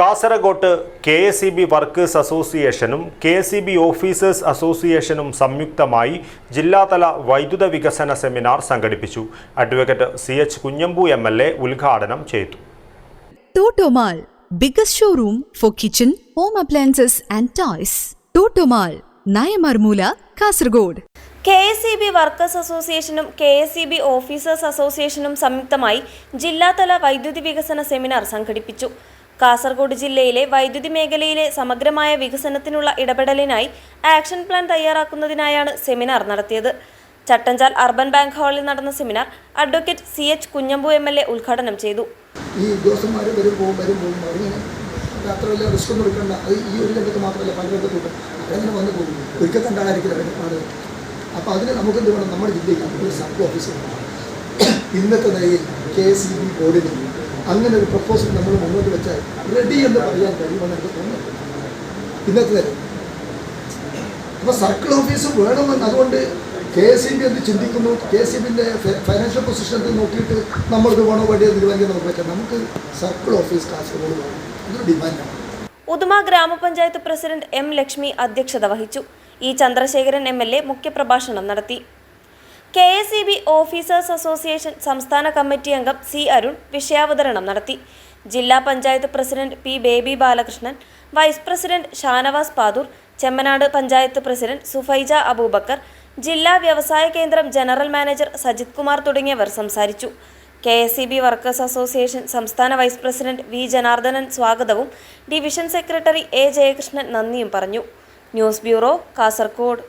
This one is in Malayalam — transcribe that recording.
കാസർഗോട്ട് K S E B workers അസോസിയേഷനും K S E B officers അസോസിയേഷനും സംയുക്തമായി ജില്ലാതല വൈദ്യുത വികസന സെമിനാർ സംഘടിപ്പിച്ചു. Advocate C H Kunhambu M L A ഉദ്ഘാടനം ചെയ്തു. Toto Mall biggest showroom for kitchen home appliances and toys. Toto Mall Nayamarmoola Kasaragod. K S E B workers അസോസിയേഷനും K S E B officers അസോസിയേഷനും സംയുക്തമായി ജില്ലാതല വൈദ്യുതി വികസന സെമിനാർ സംഘടിപ്പിച്ചു. കാസർഗോഡ് ജില്ലയിലെ വൈദ്യുതി മേഖലയിലെ സമഗ്രമായ വികസനത്തിനുള്ള ഇടപെടലിനായി ആക്ഷൻ പ്ലാൻ തയ്യാറാക്കുന്നതിനായാണ് സെമിനാർ നടത്തിയത്. ചട്ടഞ്ചാൽ അർബൻ ബാങ്ക് ഹാളിൽ നടന്ന seminar advocate C H Kunhambu M L A ഉദ്ഘാടനം ചെയ്തു. റിസ്ക് ഒന്നും അത് ഈ ഒരു രംഗത്ത് മാത്രമല്ല പല രംഗത്തുണ്ട്. പോകും. ഒരിക്കൽ അപ്പോൾ അതിന് നമുക്ക് എന്ത് വേണം? നമ്മുടെ ജില്ലയിൽ സബ് ഓഫീസർ ഇന്നത്തെ നിലയിൽ കെ എസ് ഇ ബി ബോർഡിന് അങ്ങനെ ഒരു പ്രപ്പോസൽ നമ്മൾ മുന്നോട്ട് വെച്ചാൽ റെഡി എന്ന് പറയാൻ കഴിയുമെന്ന് എനിക്ക് തോന്നുന്നു ഇന്നത്തെ നേരം അപ്പോൾ സർക്കിൾ ഓഫീസ് വേണമെന്ന് അതുകൊണ്ട് കെ എസ് ഇ ബി എന്ത് ചിന്തിക്കുന്നു? കെ എസ് ഇ ബിന്റെ ഫൈനാൻഷ്യൽ പൊസിഷൻ നോക്കിയിട്ട് നമ്മൾക്ക് വേണോ വേണ്ടിയോ തീരുമാനിക്കാൻ നമുക്ക് പറ്റാം നമുക്ക് സർക്കിൾ ഓഫീസ് കാസർഗോഡ് വേണം. അതൊരു ഡിമാൻഡാണ് ഉദുമ ഗ്രാമപഞ്ചായത്ത് പ്രസിഡന്റ് എം ലക്ഷ്മി അധ്യക്ഷത വഹിച്ചു. E Chandrasekharan M L A മുഖ്യപ്രഭാഷണം നടത്തി. K S E B officers association സംസ്ഥാന കമ്മിറ്റി അംഗം സി അരുൺ വിഷയാവതരണം നടത്തി. ജില്ലാ panchayat president P Baby Balakrishnan vice president Shanavas Pathur Chemmanad panchayat president Sufaija Aboobacker ജില്ലാ വ്യവസായ കേന്ദ്രം ജനറൽ മാനേജർ സജിത് കുമാർ തുടങ്ങിയവർ സംസാരിച്ചു. K S E B workers association സംസ്ഥാന വൈസ് പ്രസിഡന്റ് വി ജനാർദ്ദനൻ സ്വാഗതവും ഡിവിഷൻ സെക്രട്ടറി എ ജയകൃഷ്ണൻ നന്ദിയും പറഞ്ഞു. News bureau Kasaragod